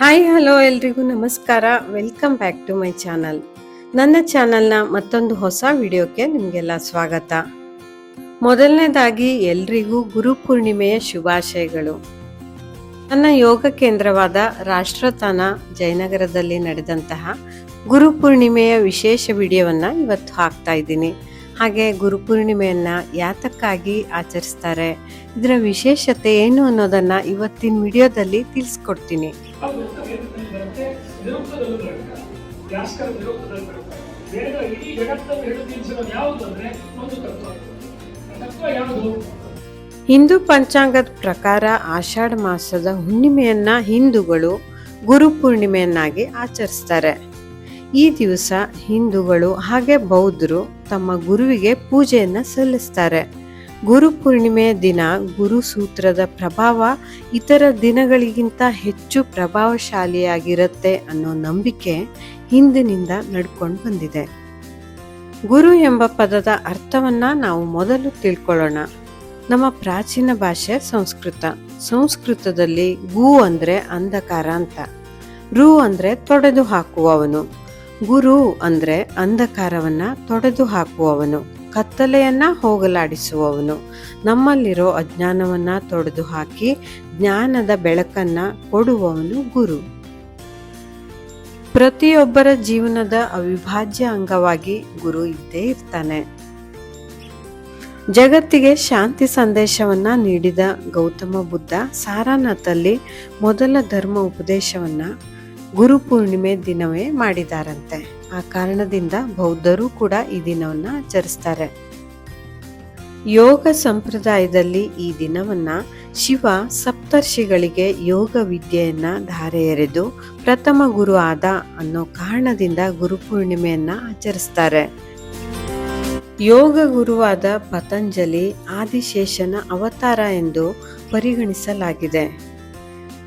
Hi, hello ಎಲ್ರಿಗೂ ನಮಸ್ಕಾರ. Welcome back to my channel ನನ್ನ ಚಾನಲ್ನ ಮತ್ತೊಂದು ಹೊಸ ವಿಡಿಯೋಕ್ಕೆ ನಿಮಗೆಲ್ಲ ಸ್ವಾಗತ. ಮೊದಲನೇದಾಗಿ ಎಲ್ರಿಗೂ ಗುರು ಪೂರ್ಣಿಮೆಯ ಶುಭಾಶಯಗಳು. ನನ್ನ ಯೋಗ ಕೇಂದ್ರವಾದ ರಾಷ್ಟ್ರತಾನ ಜಯನಗರದಲ್ಲಿ ನಡೆದಂತಹ ಗುರು ಪೂರ್ಣಿಮೆಯ ವಿಶೇಷ ವಿಡಿಯೋವನ್ನು ಇವತ್ತು ಹಾಕ್ತಾ ಇದ್ದೀನಿ. ಹಾಗೆ ಗುರುಪೂರ್ಣಿಮೆಯನ್ನ ಯಾತಕ್ಕಾಗಿ ಆಚರಿಸ್ತಾರೆ, ಇದರ ವಿಶೇಷತೆ ಏನು ಅನ್ನೋದನ್ನು ಇವತ್ತಿನ ವಿಡಿಯೋದಲ್ಲಿ ತಿಳಿಸ್ಕೊಡ್ತೀನಿ. ಹೌದು ವೇದದಲ್ಲಿ ಬರುತ್ತೆ? ನಿರುಕ್ತದಲ್ಲೂ ಬರುತ್ತೆ. ಯಾಸ್ಕರ ನಿರುಕ್ತದಲ್ಲಿ ಬರುತ್ತೆ? ವೇದ ಇಡೀ ಜಗತ್ತನ್ನು ಹಿಡಿದು ನಿಲ್ಲಿಸಿರೋದು ಯಾವುದು ಅಂದ್ರೆ ಒಂದು ತತ್ವ. ಆ ತತ್ವ ಯಾವುದು? ಹಿಂದೂ ಪಂಚಾಂಗದ ಪ್ರಕಾರ ಆಷಾಢ ಮಾಸದ ಹುಣ್ಣಿಮೆಯನ್ನ ಹಿಂದೂಗಳು ಗುರು ಪೂರ್ಣಿಮೆಯನ್ನಾಗಿ ಆಚರಿಸ್ತಾರೆ. ಈ ದಿವಸ ಹಿಂದೂಗಳು ಹಾಗೆ ಬೌದ್ಧರು ತಮ್ಮ ಗುರುವಿಗೆ ಪೂಜೆಯನ್ನ ಸಲ್ಲಿಸ್ತಾರೆ. ಗುರು ಪೂರ್ಣಿಮೆ ದಿನ, ಗುರು ಸೂತ್ರದ ಪ್ರಭಾವ ಇತರ ದಿನಗಳಿಗಿಂತ ಹೆಚ್ಚು ಪ್ರಭಾವಶಾಲಿಯಾಗಿರುತ್ತೆ ಅನ್ನೋ ನಂಬಿಕೆ ಹಿಂದಿನಿಂದ ನಡ್ಕೊಂಡು ಬಂದಿದೆ. ಗುರು ಎಂಬ ಪದದ ಅರ್ಥವನ್ನ ನಾವು ಮೊದಲು ತಿಳ್ಕೊಳ್ಳೋಣ. ನಮ್ಮ ಪ್ರಾಚೀನ ಭಾಷೆ ಸಂಸ್ಕೃತ. ಸಂಸ್ಕೃತದಲ್ಲಿ ಗು ಅಂದ್ರೆ ಅಂಧಕಾರ ಅಂತ. ರು ಅಂದ್ರೆ ತೊಡೆದು ಹಾಕುವವನು ಗುರು ಅಂದ್ರೆ ಅಂಧಕಾರವನ್ನ ತೊಡೆದು ಹಾಕುವವನು ಕತ್ತಲೆಯನ್ನ ಹೋಗಲಾಡಿಸುವವನು. ನಮ್ಮಲ್ಲಿರೋ ಅಜ್ಞಾನವನ್ನ ತೊಡೆದು ಹಾಕಿ ಜ್ಞಾನದ ಬೆಳಕನ್ನ ಕೊಡುವವನು ಗುರು. ಪ್ರತಿಯೊಬ್ಬರ ಜೀವನದ ಅವಿಭಾಜ್ಯ ಅಂಗವಾಗಿ ಗುರು ಇದ್ದೇ ಇರ್ತಾನೆ. ಜಗತ್ತಿಗೆ ಶಾಂತಿ ಸಂದೇಶವನ್ನ ನೀಡಿದ ಗೌತಮ ಬುದ್ಧ ಸಾರಾನಾಥಲ್ಲಿ ಮೊದಲ ಧರ್ಮ ಉಪದೇಶವನ್ನ ಗುರು ಪೂರ್ಣಿಮೆ ದಿನವೇ ಮಾಡಿದಾರಂತೆ. ಆ ಕಾರಣದಿಂದ ಬೌದ್ಧರು ಕೂಡ ಈ ದಿನವನ್ನ ಆಚರಿಸ್ತಾರೆ. ಯೋಗ ಸಂಪ್ರದಾಯದಲ್ಲಿ ಈ ದಿನವನ್ನ ಶಿವ ಸಪ್ತರ್ಷಿಗಳಿಗೆ ಯೋಗ ವಿದ್ಯೆಯನ್ನ ಧಾರೆ ಎರೆದು ಪ್ರಥಮ ಗುರು ಆದ ಅನ್ನೋ ಕಾರಣದಿಂದ ಗುರುಪೂರ್ಣಿಮೆಯನ್ನ ಆಚರಿಸ್ತಾರೆ. ಯೋಗ ಗುರುವಾದ ಪತಂಜಲಿ, ಆದಿಶೇಷನ ಅವತಾರ ಎಂದು ಪರಿಗಣಿಸಲಾಗಿದೆ.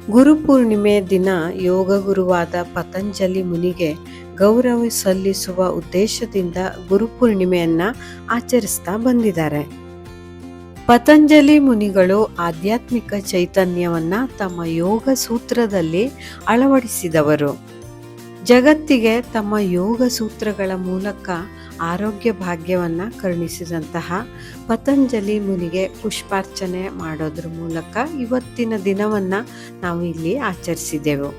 ಗುರುಪೂರ್ಣಿಮೆ ದಿನ ಯೋಗ ಗುರುವಾದ ಪತಂಜಲಿ ಮುನಿಗೆ ಗೌರವ ಸಲ್ಲಿಸುವ ಉದ್ದೇಶದಿಂದ ಗುರುಪೂರ್ಣಿಮೆಯನ್ನ ಆಚರಿಸ್ತಾ ಬಂದಿದ್ದಾರೆ. ಪತಂಜಲಿ ಮುನಿಗಳು ಆಧ್ಯಾತ್ಮಿಕ ಚೈತನ್ಯವನ್ನ ತಮ್ಮ ಯೋಗ ಸೂತ್ರದಲ್ಲಿ ಅಳವಡಿಸಿದವರು. ಜಗತ್ತಿಗೆ ತಮ್ಮ ಯೋಗ ಸೂತ್ರಗಳ ಮೂಲಕ ಆರೋಗ್ಯ ಭಾಗ್ಯವನ್ನು ಕರುಣಿಸಿದಂತಹ ಪತಂಜಲಿ ಮುನಿಗೆ ಪುಷ್ಪಾರ್ಚನೆ ಮಾಡೋದ್ರ ಮೂಲಕ ಇವತ್ತಿನ ದಿನವನ್ನು ನಾವು ಇಲ್ಲಿ ಆಚರಿಸಿದೆವು.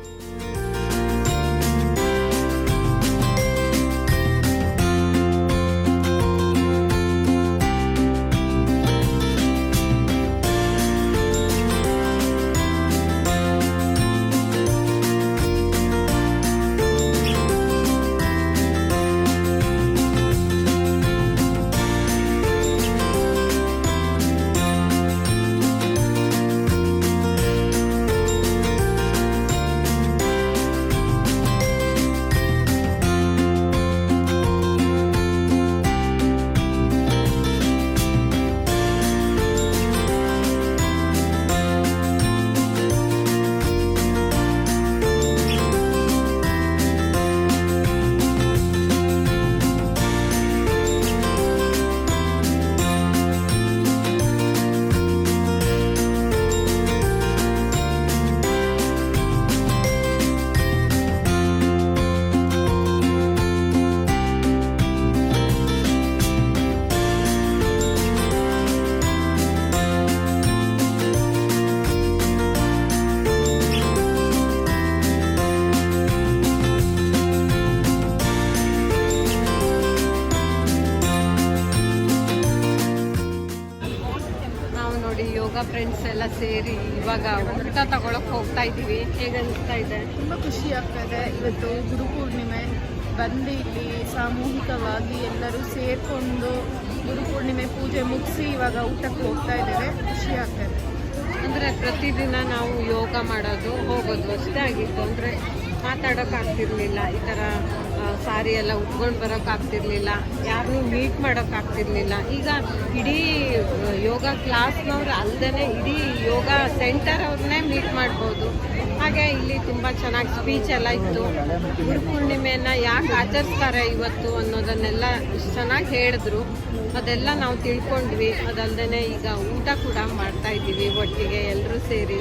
ಫ್ರೆಂಡ್ಸ್ ಎಲ್ಲ ಸೇರಿ ಇವಾಗ ಊಟ ತಗೊಳಕ್ ಹೋಗ್ತಾ ಇದೀವಿ. ಹೇಗೆ ಅನಿಸ್ತಾ ಇದೆ? ತುಂಬ ಖುಷಿ ಆಗ್ತದೆ. ಇವತ್ತು ಗುರುಪೂರ್ಣಿಮೆ ಬಂದು ಇಲ್ಲಿ ಸಾಮೂಹಿಕವಾಗಿ ಎಲ್ಲರೂ ಸೇರಿಕೊಂಡು ಗುರುಪೂರ್ಣಿಮೆ ಪೂಜೆ ಮುಗಿಸಿ ಇವಾಗ ಊಟಕ್ಕೆ ಹೋಗ್ತಾ ಇದ್ದೇವೆ. ಖುಷಿ ಆಗ್ತದೆ. ಅಂದ್ರೆ ಪ್ರತಿದಿನ ನಾವು ಯೋಗ ಮಾಡೋದು ಹೋಗೋದು ಅಷ್ಟೇ ಆಗಿತ್ತು. ಅಂದ್ರೆ ಮಾತಾಡೋಕ್ ಆಗ್ತಿರ್ಲಿಲ್ಲ. ಈ ಥರ ಸಾರಿ ಎಲ್ಲ ಉಟ್ಕೊಂಡು ಬರೋಕ್ಕಾಗ್ತಿರ್ಲಿಲ್ಲ ಯಾರನ್ನೂ ಮೀಟ್ ಮಾಡೋಕ್ಕಾಗ್ತಿರ್ಲಿಲ್ಲ ಈಗ ಇಡೀ ಯೋಗ ಕ್ಲಾಸ್ನವ್ರು ಅಲ್ಲದೆ ಇಡೀ ಯೋಗ ಸೆಂಟರ್ ಅವ್ರನ್ನೇ ಮೀಟ್ ಮಾಡ್ಬೋದು. ಹಾಗೆ ಇಲ್ಲಿ ತುಂಬ ಚೆನ್ನಾಗಿ ಸ್ಪೀಚ್ ಎಲ್ಲ ಇತ್ತು. ಗುರುಪೂರ್ಣಿಮೆಯನ್ನ ಯಾಕೆ ಆಚರಿಸ್ತಾರೆ ಇವತ್ತು ಅನ್ನೋದನ್ನೆಲ್ಲ ಚೆನ್ನಾಗಿ ಹೇಳಿದ್ರು. ಅದೆಲ್ಲ ನಾವು ತಿಳ್ಕೊಂಡ್ವಿ. ಅದಲ್ಲದೆ ಈಗ ಊಟ ಕೂಡ ಮಾಡ್ತಾ ಇದ್ದೀವಿ ಒಟ್ಟಿಗೆ ಎಲ್ಲರೂ ಸೇರಿ.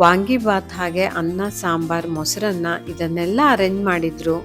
ವಾಂಗಿಬಾತ್ ಹಾಗೆ ಅನ್ನ ಸಾಂಬಾರ್ ಮೊಸರನ್ನ ಇದನ್ನೆಲ್ಲ ಅರೇಂಜ್ ಮಾಡಿದ್ರು.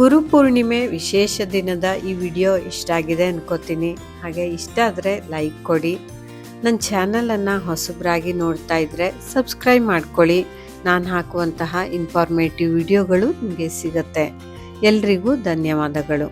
ಗುರುಪೂರ್ಣಿಮೆ ವಿಶೇಷ ದಿನದ ಈ ವಿಡಿಯೋ ಇಷ್ಟ ಆಗಿದೆ ಅನ್ಕೋತೀನಿ. ಹಾಗೆ ಇಷ್ಟ ಆದರೆ ಲೈಕ್ ಕೊಡಿ. ನನ್ನ ಚಾನಲನ್ನು ಹೊಸಬರಾಗಿ ನೋಡ್ತಾ ಇದ್ದರೆ ಸಬ್ಸ್ಕ್ರೈಬ್ ಮಾಡ್ಕೊಳ್ಳಿ. ನಾನು ಹಾಕುವಂತಹ ಇನ್ಫಾರ್ಮೇಟಿವ್ ವಿಡಿಯೋಗಳು ನಿಮಗೆ ಸಿಗುತ್ತೆ. ಎಲ್ರಿಗೂ ಧನ್ಯವಾದಗಳು.